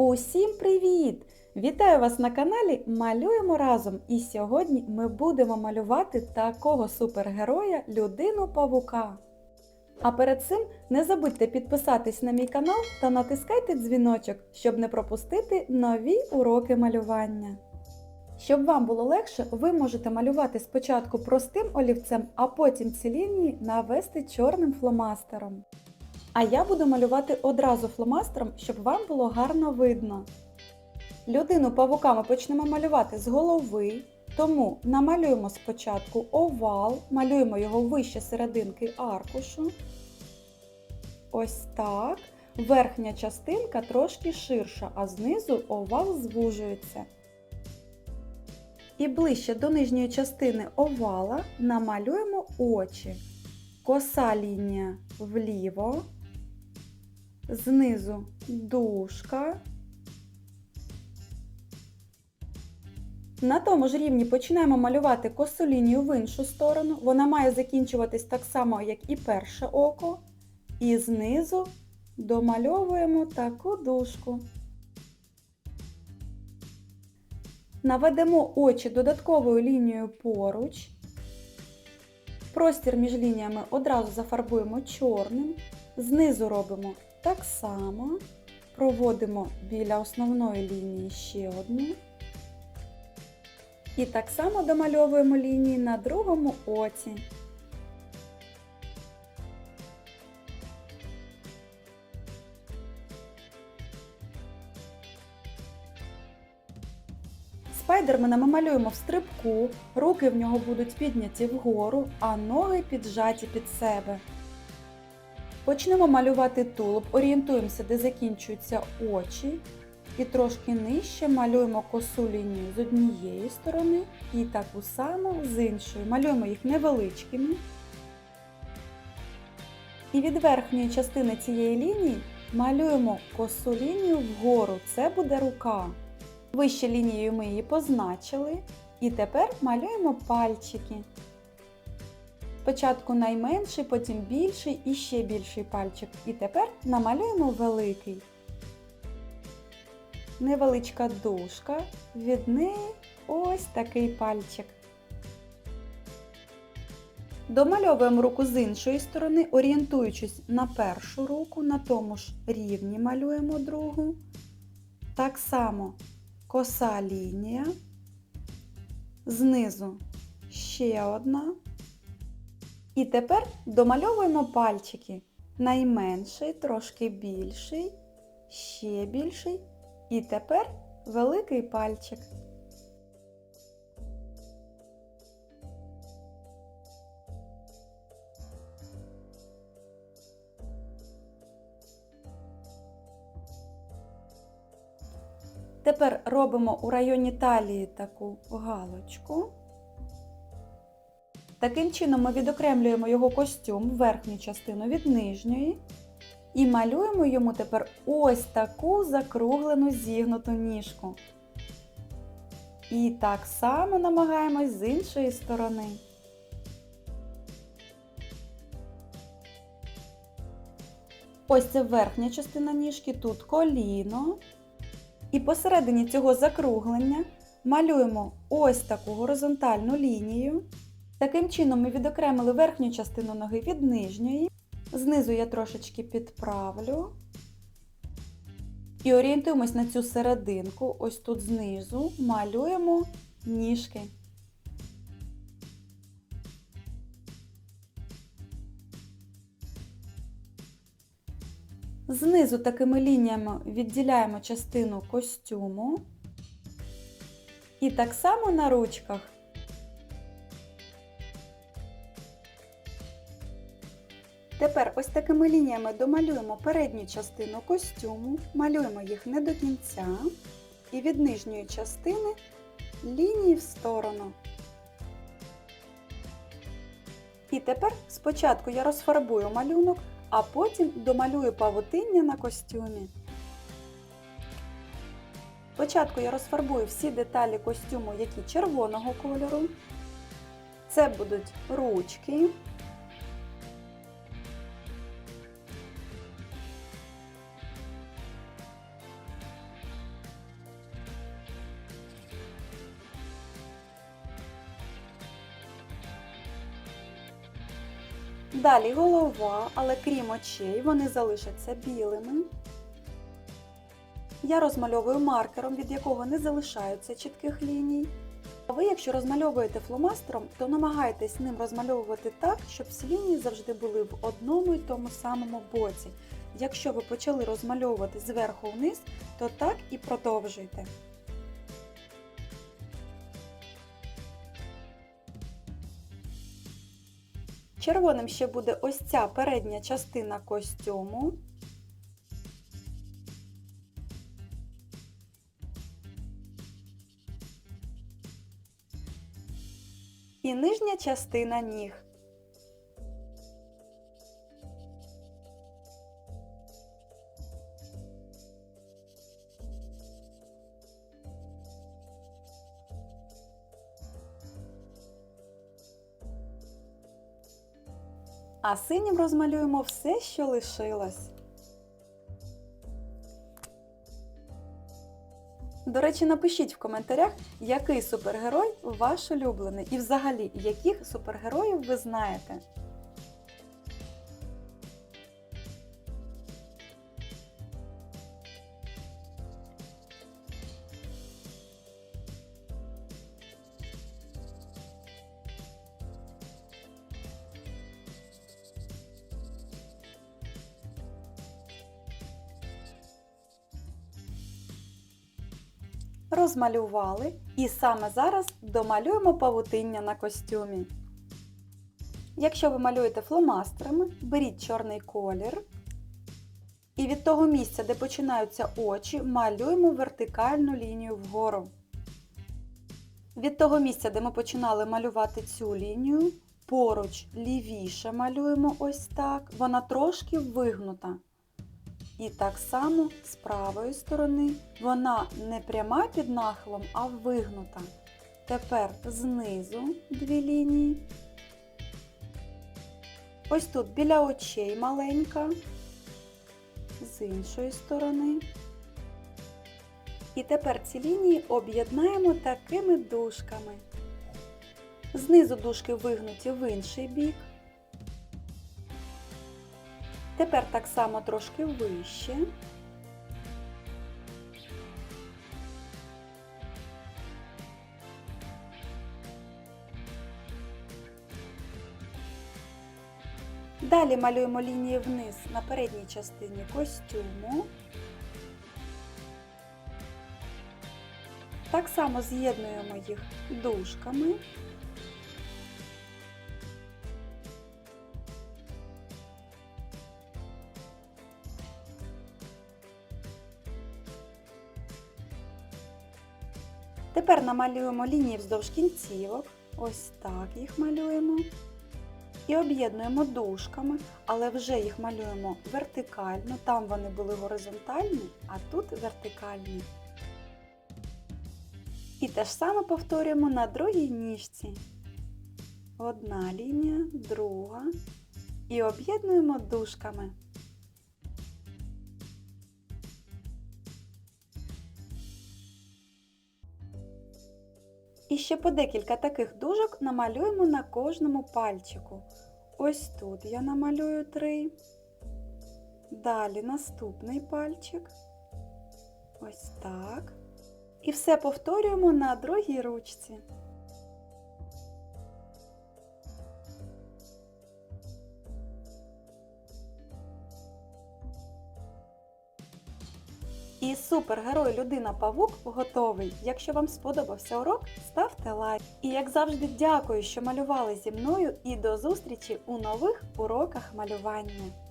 Усім привіт! Вітаю вас на каналі Малюємо разом! І сьогодні ми будемо малювати такого супергероя людину павука. А перед цим не забудьте підписатись на мій канал та натискайте дзвіночок, щоб не пропустити нові уроки малювання. Щоб вам було легше, ви можете малювати спочатку простим олівцем, а потім ці лінії навести чорним фломастером. А я буду малювати одразу фломастером, щоб вам було гарно видно. Людину павука почнемо малювати з голови, тому намалюємо спочатку овал, малюємо його вище серединки аркушу. Ось так. Верхня частинка трошки ширша, а знизу овал звужується. І ближче до нижньої частини овала намалюємо очі. Коса лінія вліво, знизу дужка. На тому ж рівні починаємо малювати косу лінію в іншу сторону. Вона має закінчуватись так само, як і перше око. І знизу домальовуємо таку дужку. Наведемо очі додатковою лінією поруч. Простір між лініями одразу зафарбуємо чорним. Знизу робимо так само. Проводимо біля основної лінії ще одну. І так само домальовуємо лінії на другому оці. Спайдермена ми малюємо в стрибку, руки в нього будуть підняті вгору, а ноги піджаті під себе. Почнемо малювати тулуб, орієнтуємося, де закінчуються очі. І трошки нижче малюємо косу лінію з однієї сторони і таку саму з іншої. Малюємо їх невеличкими. І від верхньої частини цієї лінії малюємо косу лінію вгору. Це буде рука. Вище лінією ми її позначили. І тепер малюємо пальчики. Спочатку найменший, потім більший і ще більший пальчик. І тепер намалюємо великий. Невеличка дужка, від неї ось такий пальчик. Домальовуємо руку з іншої сторони, орієнтуючись на першу руку, на тому ж рівні малюємо другу. Так само коса лінія, знизу ще одна. І тепер домальовуємо пальчики. Найменший, трошки більший, ще більший. І тепер великий пальчик. Тепер робимо у районі талії таку галочку. Таким чином ми відокремлюємо його костюм, верхню частину від нижньої. І малюємо йому тепер ось таку закруглену зігнуту ніжку. І так само намагаємось з іншої сторони. Ось це верхня частина ніжки, тут коліно. І посередині цього закруглення малюємо ось таку горизонтальну лінію. Таким чином ми відокремили верхню частину ноги від нижньої. Знизу я трошечки підправлю. І орієнтуємось на цю серединку, ось тут знизу малюємо ніжки. Знизу такими лініями відділяємо частину костюму. І так само на ручках. Тепер ось такими лініями домалюємо передню частину костюму, малюємо їх не до кінця і від нижньої частини лінії в сторону. І тепер спочатку я розфарбую малюнок, а потім домалюю павутиння на костюмі. Спочатку я розфарбую всі деталі костюму, які червоного кольору. Це будуть ручки. Далі голова, але крім очей, вони залишаться білими. Я розмальовую маркером, від якого не залишаються чітких ліній. А ви, якщо розмальовуєте фломастером, то намагайтесь ним розмальовувати так, щоб всі лінії завжди були в одному і тому самому боці. Якщо ви почали розмальовувати зверху вниз, то так і продовжуйте. Червоним ще буде ось ця передня частина костюму. І нижня частина ніг. А синім розмалюємо все, що лишилось. До речі, напишіть в коментарях, який супергерой ваш улюблений і взагалі, яких супергероїв ви знаєте. Розмалювали і саме зараз домалюємо павутиння на костюмі. Якщо ви малюєте фломастерами, беріть чорний колір. І від того місця, де починаються очі, малюємо вертикальну лінію вгору. Від того місця, де ми починали малювати цю лінію, поруч лівіше малюємо ось так. Вона трошки вигнута. І так само з правої сторони вона не пряма під нахилом, а вигнута. Тепер знизу дві лінії. Ось тут біля очей маленька, з іншої сторони. І тепер ці лінії об'єднаємо такими дужками. Знизу дужки вигнуті в інший бік. Тепер так само трошки вище. Далі малюємо лінії вниз на передній частині костюму. Так само з'єднуємо їх дужками. Тепер намалюємо лінії вздовж кінцівок. Ось так їх малюємо. І об'єднуємо дужками, але вже їх малюємо вертикально. Там вони були горизонтальні, а тут вертикальні. І те ж саме повторюємо на другій ніжці. Одна лінія, друга. І об'єднуємо дужками. І ще по декілька таких дужок намалюємо на кожному пальчику. Ось тут я намалюю три. Далі наступний пальчик. Ось так. І все повторюємо на другій ручці. І супергерой Людина Павук готовий. Якщо вам сподобався урок, ставте лайк. І як завжди, дякую, що малювали зі мною і до зустрічі у нових уроках малювання.